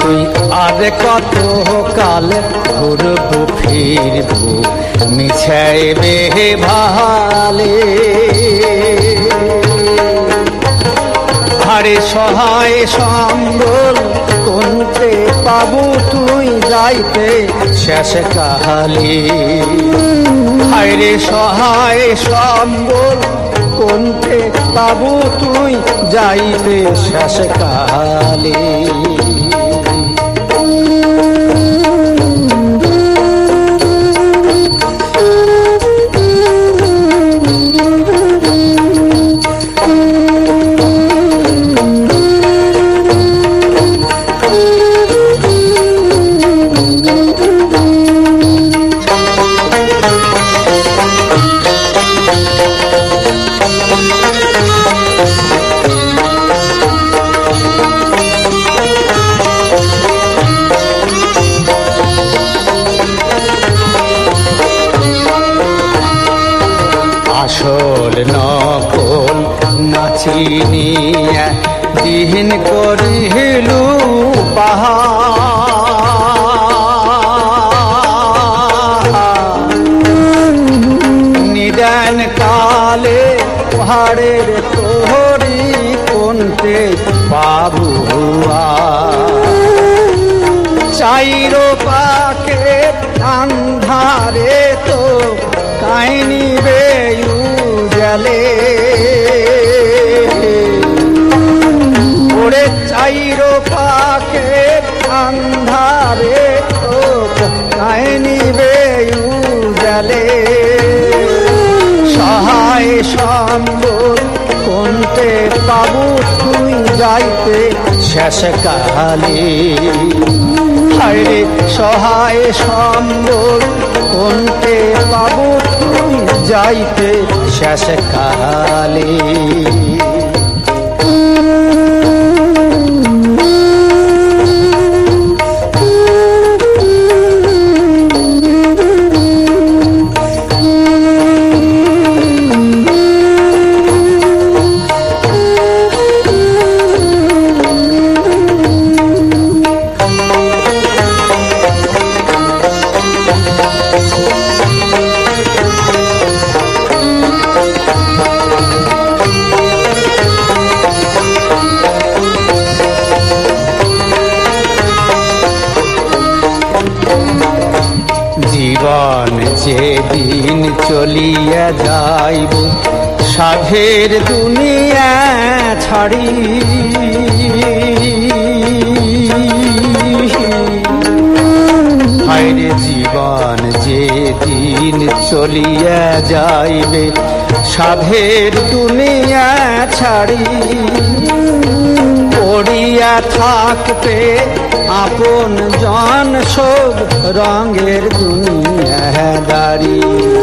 তুই আর কত কাল ঘুরব, ফিরব মিছাইবে ভালে। আরে সহায় সম্বল, কোনতে পাবো তুই যাইতে? শেষ কাহালি। আরে সহায় সম্বল। কোনতে পাবো তুই যাইতে শেষ আসল নকল নাচিনিয়া দিন করিলু নিদান কালে পাহাড়ের তোহরি কোনতে বাবুয়া। চাইরো পাকে আন্ধারে তো কাহিনী বেয়ু আন্ধারে তো কাহিনী বেয়ু জলে। সহায় সম্বল কোনতে পাবু তুই যাইতে? শেষ কালে হায়রে সহায় সম্বল কোনতে পাবো তুই যাইতে? শেষ চলিয়া যাইব, সাধের দুনিয়া ছাড়ি। হায়রে জীবন যে দিন চলিয়া যাইবে, সাধের দুনিয়া ছাড়ি। পড়িয়া থাকতে আপন জন সব রঙের দুনিয়াদারি বিধির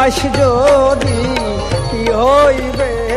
লাশ যদি কি হইবে?